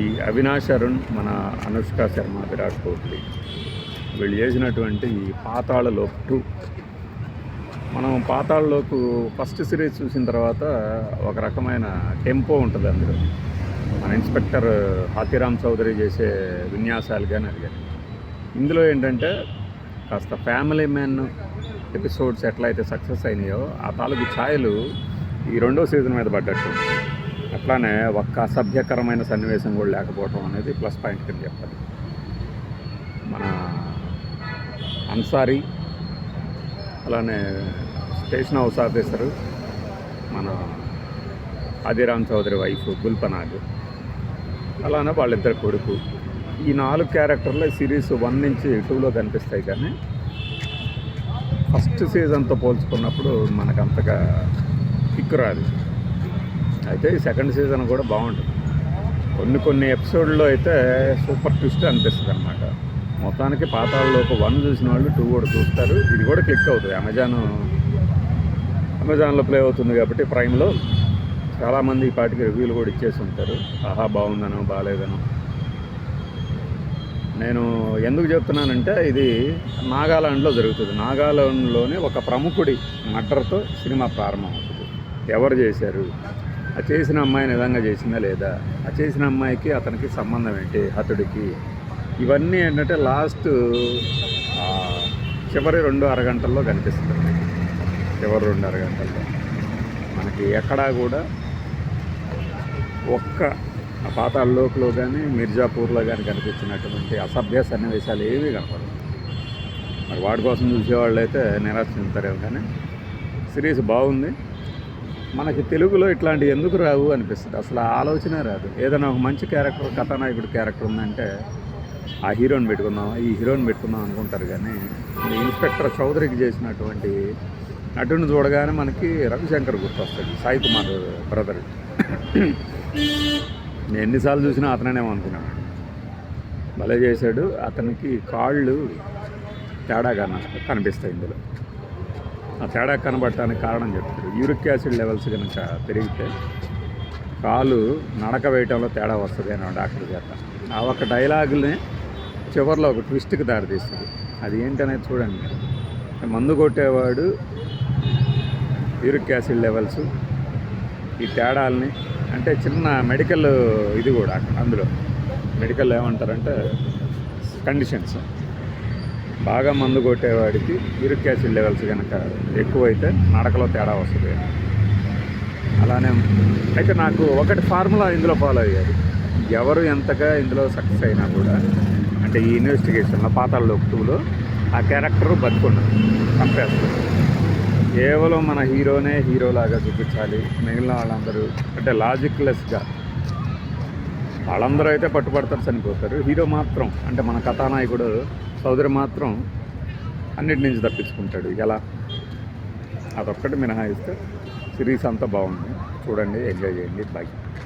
ఈ అవినాష్ అరుణ్ మన అనుష్క శర్మ విరాట్ కోహ్లీ వీళ్ళు చేసినటువంటి ఈ పాతాళలోక్ టూ. మనం పాతాళలోకు ఫస్ట్ సిరీస్ చూసిన తర్వాత ఒక రకమైన టెంపో ఉంటుంది అందులో. మన ఇన్స్పెక్టర్ హాతీరామ్ చౌదరి చేసే విన్యాసాలు కానీ అది కానీ. ఇందులో ఏంటంటే కాస్త ఫ్యామిలీ మ్యాన్ ఎపిసోడ్స్ ఎట్లయితే సక్సెస్ అయినాయో ఆ తాలూకు ఛాయలు ఈ రెండో సీజన్ మీద పడ్డట్టు. అట్లానే ఒక్క అసభ్యకరమైన సన్నివేశం కూడా లేకపోవడం అనేది ప్లస్ పాయింట్ కింద చెప్పాలి. మన అన్సారీ అలానే స్టేషన్ హౌస్ ఆఫీసరు మన ఆదిరామ్ చౌదరి వైఫ్ గుల్పనాగ్ అలానే వాళ్ళిద్దరు కొడుకు. ఈ నాలుగు క్యారెక్టర్లు సిరీస్ వన్ నుంచి టూలో కనిపిస్తాయి కానీ ఫస్ట్ సీజన్తో పోల్చుకున్నప్పుడు మనకు అంతగా కిక్ రాదు. అయితే ఈ సెకండ్ సీజన్ కూడా బాగుంటుంది. కొన్ని కొన్ని ఎపిసోడ్లో అయితే సూపర్ ట్విస్ట్ అనిపిస్తుంది అనమాట మొత్తానికి పాతాళలోకి వన్ చూసిన వాళ్ళు టూ కూడా చూస్తారు. ఇది కూడా క్లిక్ అవుతుంది. అమెజాన్ అమెజాన్లో ప్లే అవుతుంది కాబట్టి ప్రైమ్లో చాలామంది ఈ పాటికి రివ్యూలు కూడా ఇచ్చేసి ఉంటారు. ఆహా బాగుందనో బాగాలేదనో. నేను ఎందుకు చెప్తున్నానంటే ఇది నాగాలాండ్లో జరుగుతుంది. నాగాలాండ్లోనే ఒక ప్రముఖుడి మర్డర్తో సినిమా ప్రారంభమవుతుంది. ఎవరు చేశారు? ఆ చేసిన అమ్మాయి నిజంగా చేసిందా లేదా? ఆ చేసిన అమ్మాయికి అతనికి సంబంధం ఏంటి? హతుడికి ఇవన్నీ ఏంటంటే లాస్ట్ చివరి రెండు అరగంటల్లో కనిపిస్తుంది. చివరి రెండు అరగంటల్లో. మనకి ఎక్కడా కూడా ఒక్క ఆ పాతాళ లోకులో కానీ మిర్జాపూర్లో కానీ కనిపించినటువంటి అసభ్య సన్నివేశాలు ఏమీ కనపడవు. మరి వాటి కోసం చూసేవాళ్ళు అయితే నిరాశ చెందుతారేమో కానీ సిరీస్ బాగుంది. మనకి తెలుగులో ఇట్లాంటివి ఎందుకు రావు అనిపిస్తుంది? అసలు ఆ ఆలోచన రాదు. ఏదైనా ఒక మంచి క్యారెక్టర్ కథానాయకుడు క్యారెక్టర్ ఉందంటే ఆ హీరోని పెట్టుకుందాం ఈ హీరోని పెట్టుకుందాం అనుకుంటారు కానీ ఇన్స్పెక్టర్ చౌదరికి చేసినటువంటి నటుని చూడగానే మనకి రవిశంకర్ గుర్తొస్తాడు సాయి కుమార్ బ్రదర్. నేను ఎన్నిసార్లు చూసినా అతనేమో అనుకున్నాను. భలే చేశాడు. అతనికి కాళ్ళు తేడాగా కనిపిస్తాయి ఇందులో. ఆ తేడా కనబడటానికి కారణం చెప్తారు. యూరిక్ యాసిడ్ లెవెల్స్ కనుక పెరిగితే కాలు నడక వేయటంలో తేడా వస్తుంది అని డాక్టర్ చేత ఆ ఒక్క డైలాగుల్ని చివరిలో ఒక ట్విస్ట్కి దారితీస్తుంది. అది ఏంటనేది చూడండి. మందు కొట్టేవాడు యూరిక్ యాసిడ్ లెవెల్స్ ఈ తేడాలని అంటే చిన్న మెడికల్ ఇది కూడా అక్కడ అందులో. మెడికల్ ఏమంటారంటే కండిషన్స్. బాగా మందు కొట్టేవాడికి యూరిక్ యాసిడ్ లెవెల్స్ కనుక ఎక్కువైతే నడకలో తేడా వస్తుంది. అలానే అయితే నాకు ఒకటి ఫార్ములా ఇందులో ఫాలో అయ్యారు. ఎవరు ఎంతగా ఇందులో సక్సెస్ అయినా కూడా అంటే ఈ ఇన్వెస్టిగేషన్లో పాతాళ టూలో ఆ క్యారెక్టర్ బతుకున్నారు చంపేస్తారు. కేవలం మన హీరోనే హీరోలాగా చూపించాలి మిగిలిన వాళ్ళందరూ అంటే లాజిక్లెస్గా వాళ్ళందరూ అయితే పట్టుబడతారు చనిపోతారు. హీరో మాత్రం అంటే మన కథానాయకుడు సోదరి మాత్రం అన్నిటి నుంచి తప్పించుకుంటాడు. ఎలా? అదొక్కటి మినహాయిస్తే సిరీస్ అంతా బాగుంది. చూడండి ఎంజాయ్ చేయండి. బాయ్